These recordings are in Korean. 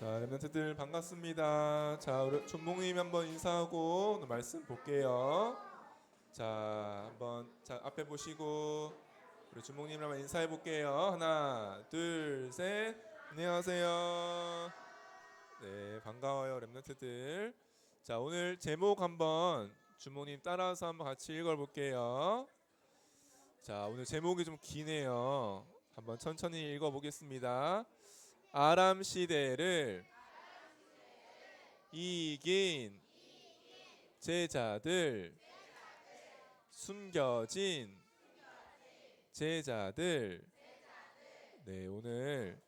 자, 랩런트들 반갑습니다. 자, 우리 준봉님 한번 인사하고 말씀 볼게요. 자, 한번 자 앞에 보시고 우리 준봉님 한번 인사해 볼게요. 하나, 둘, 셋. 안녕하세요. 네, 반가워요, 랩런트들. 자, 오늘 제목 한번 준봉님 따라서 한번 같이 읽어 볼게요. 자, 오늘 제목이 좀 기네요. 한번 천천히 읽어 보겠습니다. 아람 시대를 이긴 제자들 숨겨진 제자들 네 오늘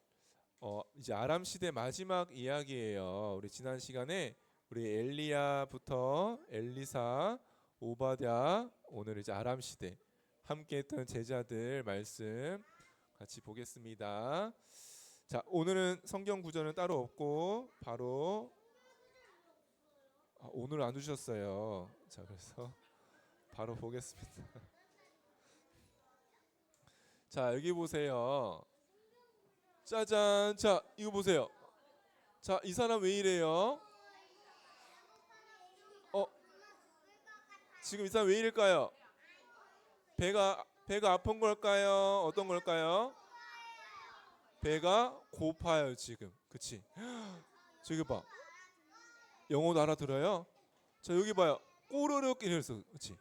어 이제 아람 시대 마지막 이야기예요. 우리 지난 시간에 우리 엘리야부터 엘리사 오바댜 오늘 이제 아람 시대 함께했던 제자들 말씀 같이 보겠습니다. 자 오늘은 성경 구절은 따로 없고 바로 아, 오늘 안 주셨어요. 자 그래서 바로 보겠습니다. 자 여기 보세요. 짜잔. 자 이거 보세요. 자 이 사람 왜 이래요? 어 지금 이 사람 왜 이럴까요? 배가 배가 아픈 걸까요? 어떤 걸까요? 배가 고파요 지금. 그치? 저기 봐. 영어도 알아들어요? 자 여기 봐요. 꼬르륵 이래서. 그치?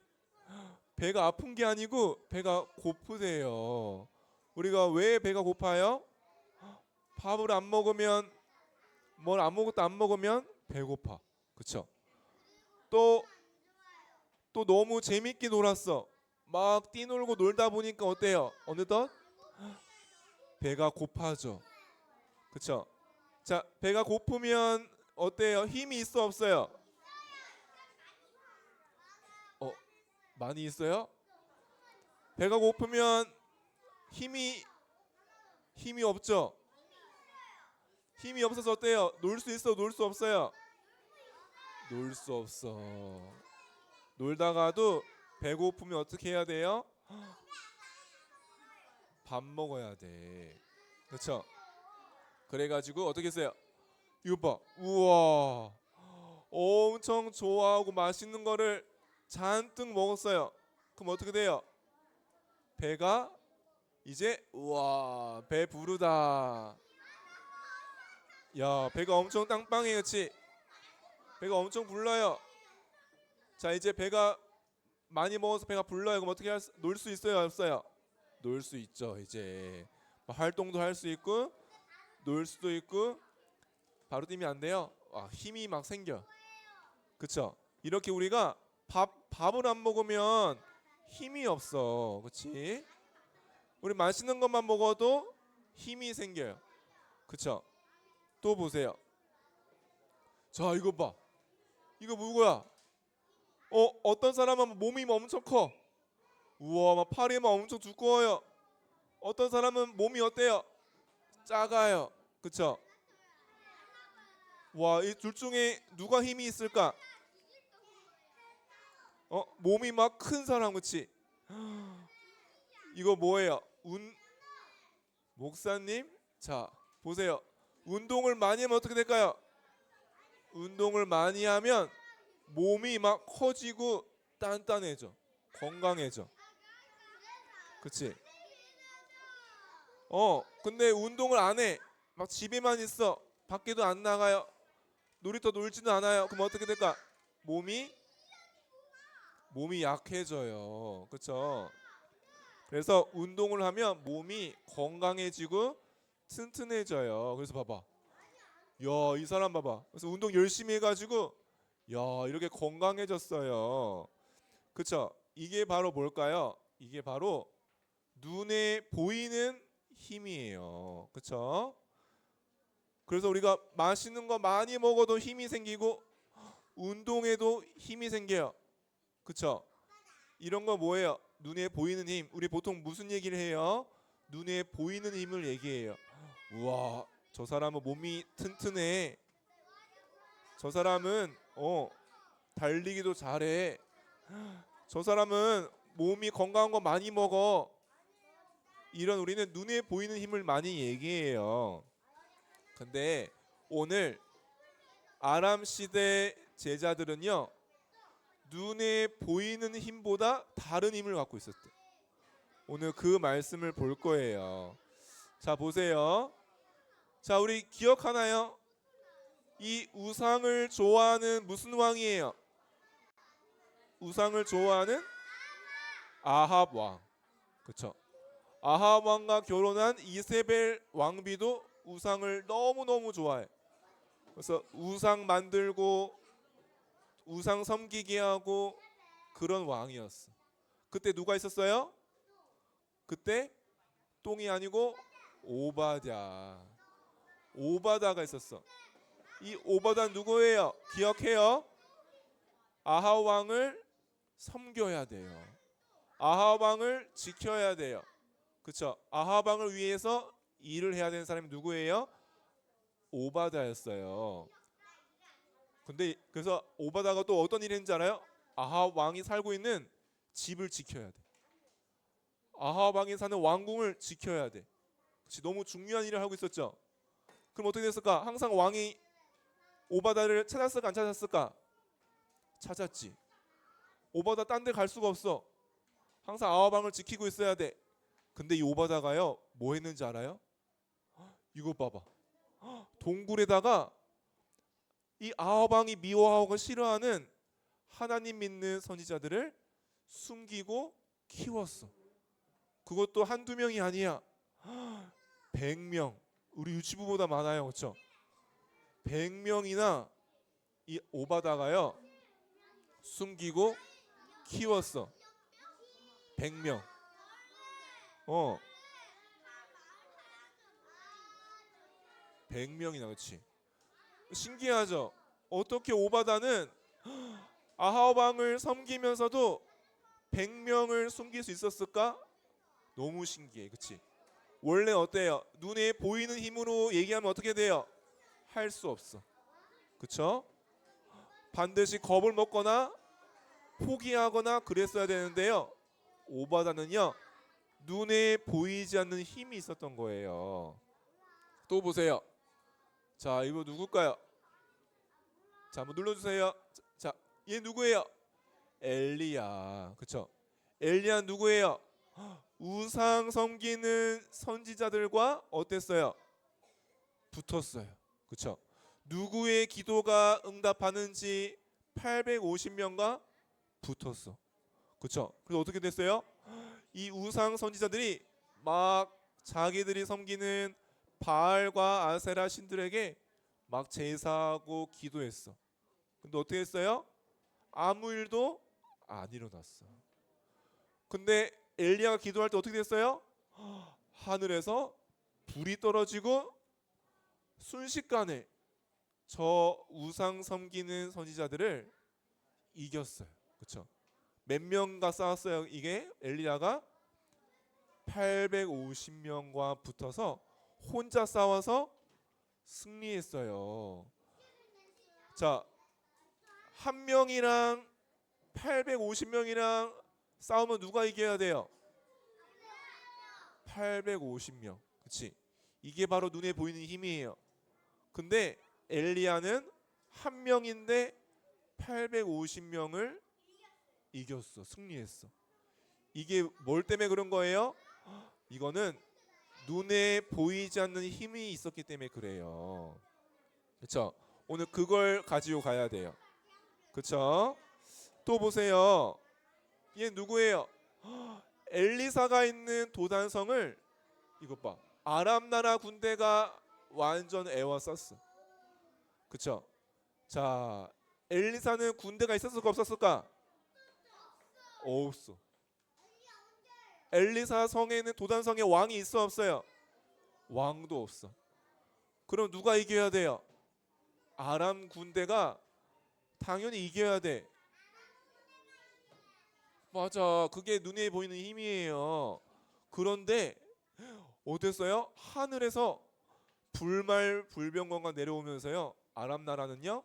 배가 아픈 게 아니고 배가 고프대요. 우리가 왜 배가 고파요? 밥을 안 먹으면 뭘 아무것도 안 먹으면 배고파. 그쵸? 또 또 너무 재밌게 놀았어. 막 뛰놀고 놀다 보니까 어때요? 어느덧 배가 고파져. 그쵸? 자, 배가 고프면 어때요? 힘이 있어 없어요? 어, 많이 있어요? 배가 고프면 힘이 힘이 없죠? 힘이 없어서 어때요? 놀 수 있어, 놀 수 없어요? 놀 수 없어. 놀다가도 배고프면 어떻게 해야 돼요? 밥 먹어야 돼. 그렇죠? 그래가지고 어떻게 했어요? 이거 봐, 우와, 엄청 좋아하고 맛있는 거를 잔뜩 먹었어요. 그럼 어떻게 돼요? 배가 이제 우와 배 부르다. 야 배가 엄청 땅빵해 그렇지? 배가 엄청 불러요. 자 이제 배가 많이 먹어서 배가 불러요. 그럼 어떻게 놀 수 있어요? 없어요? 놀 수 있죠 이제. 뭐 활동도 할 수 있고 놀 수도 있고. 바로 뛰면 안 돼요. 와, 힘이 막 생겨. 그쵸? 이렇게 우리가 밥 밥을 안 먹으면 힘이 없어. 그치? 우리 맛있는 것만 먹어도 힘이 생겨요. 그쵸? 또 보세요. 자 이거 봐. 이거 뭐야? 어 어떤 사람은 몸이 엄청 커 우와 막 팔이 막 엄청 두꺼워요. 어떤 사람은 몸이 어때요? 작아요. 그쵸? 와, 이 둘 중에 누가 힘이 있을까? 어, 몸이 막 큰 사람, 그치? 이거 뭐예요? 운 목사님? 자, 보세요. 운동을 많이 하면 어떻게 될까요? 운동을 많이 하면 몸이 막 커지고 단단해져. 건강해져. 그치? 어, 근데 운동을 안 해. 막 집에만 있어. 밖에도 안 나가요. 놀이터 놀지도 않아요. 그럼 어떻게 될까? 몸이 몸이 약해져요. 그쵸? 그래서 운동을 하면 몸이 건강해지고 튼튼해져요. 그래서 봐봐. 야, 이 사람 봐봐. 그래서 운동 열심히 해가지고 야, 이렇게 건강해졌어요. 그쵸? 이게 바로 뭘까요? 이게 바로 눈에 보이는 힘이에요. 그렇죠? 그래서 우리가 맛있는 거 많이 먹어도 힘이 생기고 운동에도 힘이 생겨요. 그렇죠? 이런 거 뭐예요? 눈에 보이는 힘. 우리 보통 무슨 얘기를 해요? 눈에 보이는 힘을 얘기해요. 우와, 저 사람은 몸이 튼튼해. 저 사람은 어 달리기도 잘해. 저 사람은 몸이 건강한 거 많이 먹어. 이런 우리는 눈에 보이는 힘을 많이 얘기해요. 근데 오늘 아람 시대 제자들은요 눈에 보이는 힘보다 다른 힘을 갖고 있었대. 오늘 그 말씀을 볼 거예요. 자 보세요. 자 우리 기억하나요? 이 우상을 좋아하는 무슨 왕이에요? 우상을 좋아하는 아합 왕. 그렇죠? 아합 왕과 결혼한 이세벨 왕비도 우상을 너무 너무 좋아해. 그래서 우상 만들고 우상 섬기게 하고 그런 왕이었어. 그때 누가 있었어요? 그때 똥이 아니고 오바댜. 오바다가 있었어. 이 오바다 누구예요? 기억해요? 아하 왕을 섬겨야 돼요. 아하 왕을 지켜야 돼요. 그렇죠? 아하 왕을 위해서 일을 해야 되는 사람이 누구예요? 오바다였어요. 근데 그래서 오바다가 또 어떤 일을 했는지 알아요? 아하 왕이 살고 있는 집을 지켜야 돼. 아하 왕이 사는 왕궁을 지켜야 돼. 그렇지? 너무 중요한 일을 하고 있었죠. 그럼 어떻게 됐을까? 항상 왕이 오바다를 찾았을까 안 찾았을까? 찾았지. 오바다 딴 데 갈 수가 없어. 항상 아하방을 지키고 있어야 돼. 근데 이 오바다가요 뭐 했는지 알아요? 헉, 이거 봐봐. 헉, 동굴에다가 이 아하방이 미워하고 싫어하는 하나님 믿는 선지자들을 숨기고 키웠어. 그것도 한두 명이 아니야. 헉, 100명. 우리 유치부보다 많아요. 그렇죠? 100명이나 이 오바다가요. 숨기고 키웠어. 100명. 어. 100명이나 그렇지. 신기하죠? 어떻게 오바다는 아하방을 섬기면서도 100명을 숨길 수 있었을까? 너무 신기해. 그렇지? 원래 어때요? 눈에 보이는 힘으로 얘기하면 어떻게 돼요? 할 수 없어. 그쵸? 반드시 겁을 먹거나 포기하거나 그랬어야 되는데요. 오바다는요. 눈에 보이지 않는 힘이 있었던 거예요. 또 보세요. 자, 이거 누굴까요? 자, 한번 눌러주세요. 자, 얘 누구예요? 엘리야. 그쵸? 엘리야 누구예요? 우상 섬기는 선지자들과 어땠어요? 붙었어요. 그쵸? 누구의 기도가 응답하는지 850명과 붙었어. 그쵸? 그래서 어떻게 됐어요? 이 우상 선지자들이 막 자기들이 섬기는 바알과 아세라 신들에게 막 제사하고 기도했어. 근데 어떻게 했어요? 아무 일도 안 일어났어. 근데 엘리야가 기도할 때 어떻게 됐어요? 하늘에서 불이 떨어지고 순식간에 저 우상 섬기는 선지자들을 이겼어요. 그렇죠? 몇 명과 싸웠어요? 이게 엘리야가 850명과 붙어서 혼자 싸워서 승리했어요. 자, 한 명이랑 850명이랑 싸우면 누가 이겨야 돼요? 850명. 그렇지? 이게 바로 눈에 보이는 힘이에요. 근데 엘리야는 한 명인데 850명을 이겼어. 승리했어. 이게 뭘 때문에 그런 거예요? 이거는 눈에 보이지 않는 힘이 있었기 때문에 그래요. 그렇죠? 오늘 그걸 가지고 가야 돼요. 그렇죠? 또 보세요. 얘 누구예요? 엘리사가 있는 도단성을 이것 봐. 아람 나라 군대가 완전 애워쌌어. 그쵸? 자, 엘리사는 군대가 있었을까 없었을까? 없어. 엘리사 성에는 도단성에 왕이 있어 없어요? 왕도 없어. 그럼 누가 이겨야 돼요? 아람 군대가 당연히 이겨야 돼. 맞아. 그게 눈에 보이는 힘이에요. 그런데 어땠어요? 하늘에서 불말 불병거가 내려오면서요. 아람 나라는요.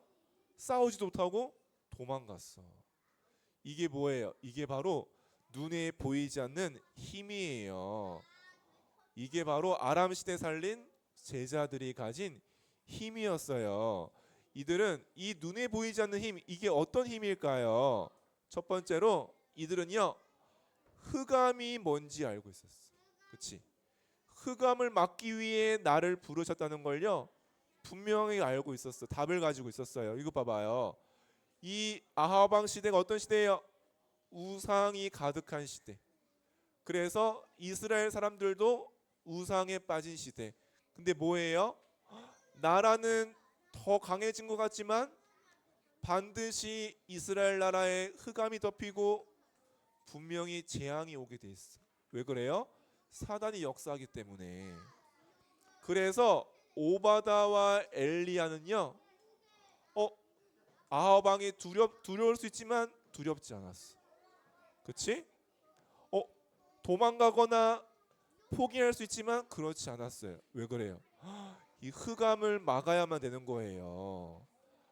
싸우지도 못하고 도망갔어. 이게 뭐예요? 이게 바로 눈에 보이지 않는 힘이에요. 이게 바로 아람 시대 살린 제자들이 가진 힘이었어요. 이들은 이 눈에 보이지 않는 힘 이게 어떤 힘일까요? 첫 번째로 이들은요 흑암이 뭔지 알고 있었어. 그렇지? 흑암을 막기 위해 나를 부르셨다는 걸요 분명히 알고 있었어. 답을 가지고 있었어요. 이거 봐봐요. 이 아하방 시대가 어떤 시대예요? 우상이 가득한 시대. 그래서 이스라엘 사람들도 우상에 빠진 시대. 근데 뭐예요? 나라는 더 강해진 것 같지만 반드시 이스라엘 나라에 흑암이 덮이고 분명히 재앙이 오게 돼 있어. 왜 그래요? 사단이 역사하기 때문에. 그래서 오바다와 엘리야는요. 어 아하방이 두렵 두려울 수 있지만 두렵지 않았어. 그렇지? 어 도망가거나 포기할 수 있지만 그렇지 않았어요. 왜 그래요? 이 흑암을 막아야만 되는 거예요.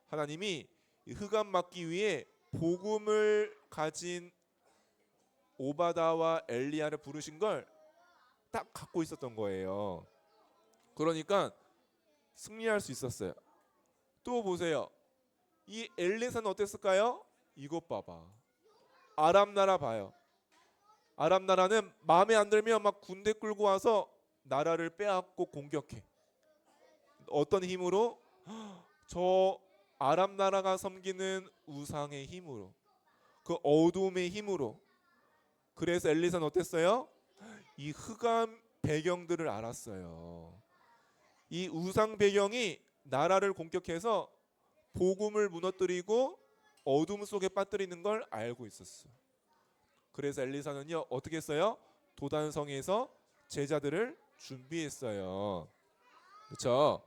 하나님이 이 흑암 막기 위해 복음을 가진 오바다와 엘리야를 부르신 걸 딱 갖고 있었던 거예요. 그러니까 승리할 수 있었어요. 또 보세요. 이 엘리사는 어땠을까요? 이것 봐봐. 아람 나라 봐요. 아람 나라는 마음에 안 들면 막 군대 끌고 와서 나라를 빼앗고 공격해. 어떤 힘으로? 저 아람 나라가 섬기는 우상의 힘으로. 그 어둠의 힘으로. 그래서 엘리사는 어땠어요? 이 흑암 배경들을 알았어요. 이 우상 배경이 나라를 공격해서 복음을 무너뜨리고 어둠 속에 빠뜨리는 걸 알고 있었어. 그래서 엘리사는요 어떻게 했어요? 도단성에서 제자들을 준비했어요. 그렇죠?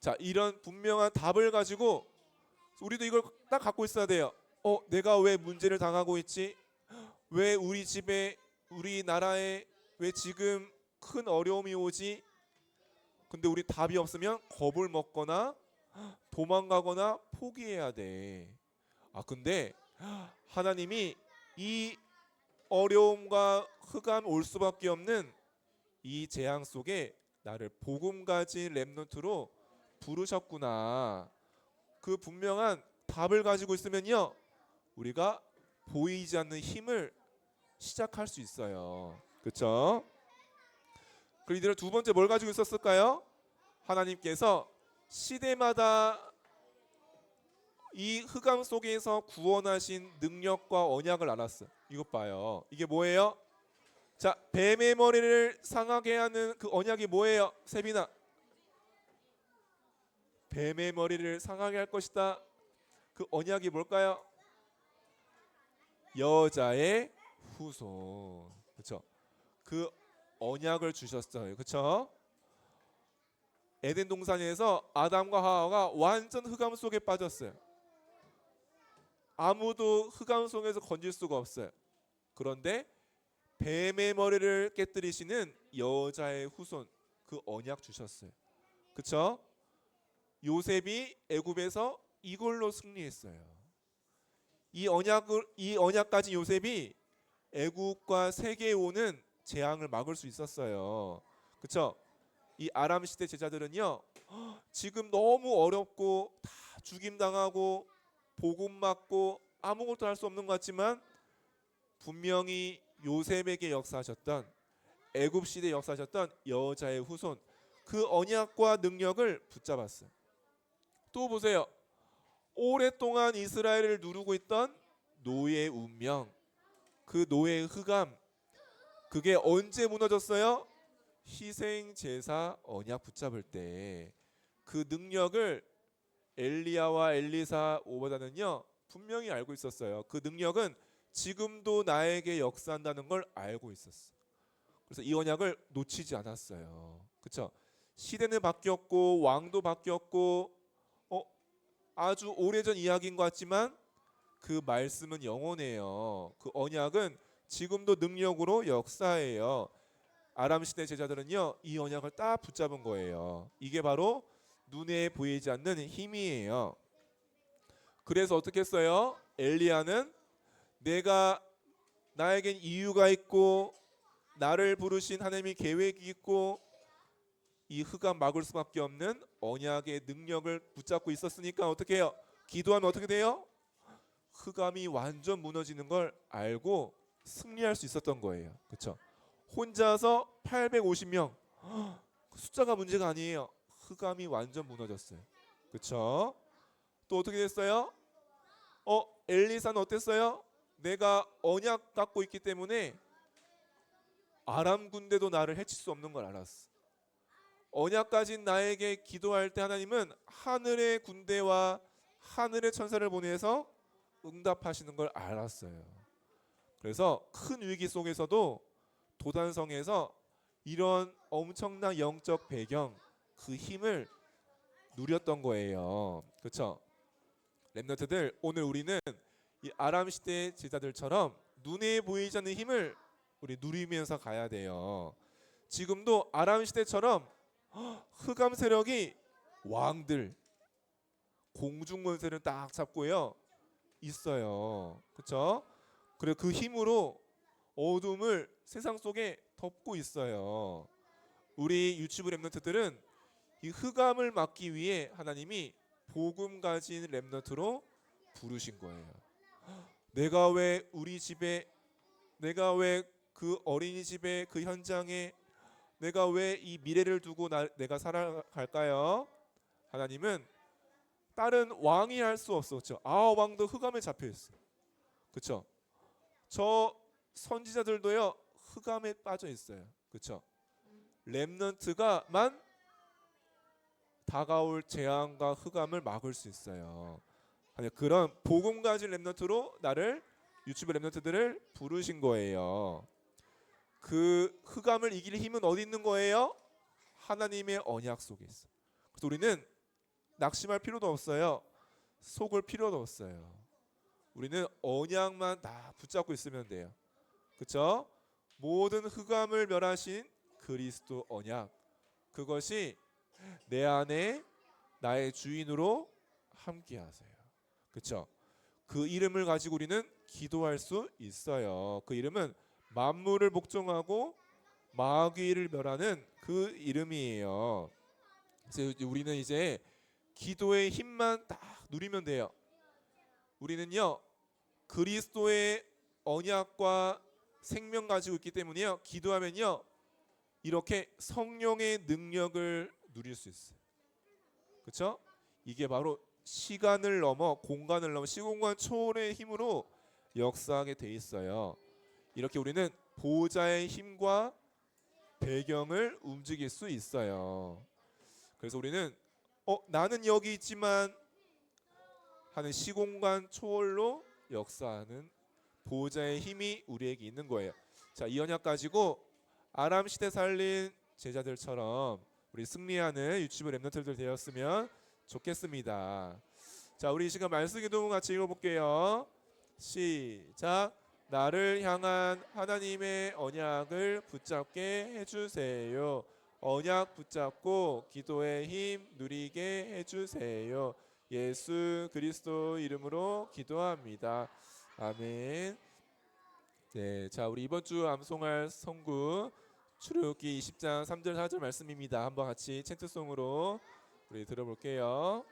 자 이런 분명한 답을 가지고 우리도 이걸 딱 갖고 있어야 돼요. 어 내가 왜 문제를 당하고 있지? 왜 우리 집에 우리 나라에 왜 지금 큰 어려움이 오지? 근데 우리 답이 없으면 겁을 먹거나 도망가거나 포기해야 돼. 아 근데 하나님이 이 어려움과 흑암 올 수밖에 없는 이 재앙 속에 나를 복음 가진 렘넌트로 부르셨구나. 그 분명한 답을 가지고 있으면요. 우리가 보이지 않는 힘을 시작할 수 있어요. 그렇죠? 그리고 이들은 두 번째 뭘 가지고 있었을까요? 하나님께서 시대마다 이 흑암 속에서 구원하신 능력과 언약을 알았어요. 이것 봐요. 이게 뭐예요? 자, 뱀의 머리를 상하게 하는 그 언약이 뭐예요? 세빈아. 뱀의 머리를 상하게 할 것이다. 그 언약이 뭘까요? 여자의 후손. 그렇죠? 그 언약을 주셨어요. 그렇죠? 에덴 동산에서 아담과 하와가 완전 흑암 속에 빠졌어요. 아무도 흑암 속에서 건질 수가 없어요. 그런데 뱀의 머리를 깨뜨리시는 여자의 후손 그 언약 주셨어요. 그렇죠? 요셉이 애굽에서 이걸로 승리했어요. 이 언약을 이 언약까지 요셉이 애국과 세계에 오는 재앙을 막을 수 있었어요. 그렇죠? 이 아람 시대 제자들은요. 지금 너무 어렵고 다 죽임 당하고 복음 맞고 아무것도 할 수 없는 것 같지만 분명히 요셉에게 역사하셨던 애굽 시대 역사하셨던 여자의 후손 그 언약과 능력을 붙잡았어요. 또 보세요. 오랫동안 이스라엘을 누르고 있던 노예의 운명 그 노예의 흑암 그게 언제 무너졌어요? 희생 제사 언약 붙잡을 때 그 능력을 엘리야와 엘리사 오바다는요 분명히 알고 있었어요. 그 능력은 지금도 나에게 역사한다는 걸 알고 있었어. 그래서 이 언약을 놓치지 않았어요. 그렇죠? 시대는 바뀌었고 왕도 바뀌었고 어 아주 오래전 이야기인 것 같지만 그 말씀은 영원해요. 그 언약은 지금도 능력으로 역사해요. 아람 시대 제자들은요 이 언약을 딱 붙잡은 거예요. 이게 바로 눈에 보이지 않는 힘이에요. 그래서 어떻게 했어요? 엘리야는 내가 나에겐 이유가 있고 나를 부르신 하나님이 계획이 있고 이 흑암 막을 수밖에 없는 언약의 능력을 붙잡고 있었으니까 어떻게 해요? 기도하면 어떻게 돼요? 흑암이 완전 무너지는 걸 알고 승리할 수 있었던 거예요. 그렇죠? 혼자서 850명 숫자가 문제가 아니에요. 흑암이 완전 무너졌어요. 그렇죠? 또 어떻게 됐어요? 어 엘리사는 어땠어요? 내가 언약 갖고 있기 때문에 아람 군대도 나를 해칠 수 없는 걸 알았어. 언약 가진 나에게 기도할 때 하나님은 하늘의 군대와 하늘의 천사를 보내서 응답하시는 걸 알았어요. 그래서 큰 위기 속에서도 도단성에서 이런 엄청난 영적 배경 그 힘을 누렸던 거예요. 그렇죠? 렘너트들 오늘 우리는 이 아람 시대의 제자들처럼 눈에 보이지 않는 힘을 우리 누리면서 가야 돼요. 지금도 아람 시대처럼 흑암 세력이 왕들 공중 권세를 딱 잡고요 있어요. 그렇죠? 그리고 그 힘으로 어둠을 세상 속에 덮고 있어요. 우리 유튜브 랩런트들은 이 흑암을 막기 위해 하나님이 복음 가진 랩런트로 부르신 거예요. 내가 왜 우리 집에 내가 왜 그 어린이집의 그 현장에 내가 왜 이 미래를 두고 나, 내가 살아갈까요? 하나님은 다른 왕이 할 수 없었죠. 아 왕도 흑암에 잡혀 있어. 그렇죠? 저 선지자들도요 흑암에 빠져 있어요. 그렇죠? 렘넌트가만 다가올 재앙과 흑암을 막을 수 있어요. 그런 복음 가진 렘넌트로 나를 유튜브 렘넌트들을 부르신 거예요. 그 흑암을 이길 힘은 어디 있는 거예요? 하나님의 언약 속에 있어. 그래서 우리는 낙심할 필요도 없어요. 속을 필요도 없어요. 우리는 언약만 다 붙잡고 있으면 돼요. 그렇죠? 모든 흑암을 멸하신 그리스도 언약. 그것이 내 안에 나의 주인으로 함께 하세요. 그렇죠? 그 이름을 가지고 우리는 기도할 수 있어요. 그 이름은 만물을 복종하고 마귀를 멸하는 그 이름이에요. 그래서 우리는 이제 기도의 힘만 딱 누리면 돼요. 우리는요 그리스도의 언약과 생명 가지고 있기 때문에요. 기도하면요 이렇게 성령의 능력을 누릴 수 있어요. 그렇죠? 이게 바로 시간을 넘어 공간을 넘어 시공간 초월의 힘으로 역사하게 돼 있어요. 이렇게 우리는 보호자의 힘과 배경을 움직일 수 있어요. 그래서 우리는 어 나는 여기 있지만 하는 시공간 초월로 역사하는 보호자의 힘이 우리에게 있는 거예요. 자, 이 언약 가지고 아람 시대 살린 제자들처럼 우리 승리하는 유튜브 랩너트들 되었으면 좋겠습니다. 자, 우리 이 시간 말씀 기도 같이 읽어볼게요. 시작. 나를 향한 하나님의 언약을 붙잡게 해주세요. 언약 붙잡고 기도의 힘 누리게 해주세요. 예수 그리스도 이름으로 기도합니다. 아멘. 네, 자 우리 이번 주 암송할 성구 출애굽기 20장 3절 4절 말씀입니다. 한번 같이 챈트송으로 우리 들어볼게요.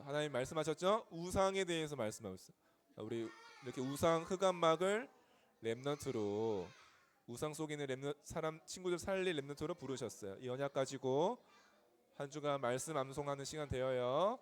자 하나님 말씀하셨죠? 우상에 대해서 말씀하셨어요. 자, 우리 이렇게 우상 흑암막을 렘넌트로 우상 속에 있는 렘너, 사람 친구들 살릴 렘너트로 부르셨어요. 이 언약 가지고 한 주간 말씀 암송하는 시간 되어요.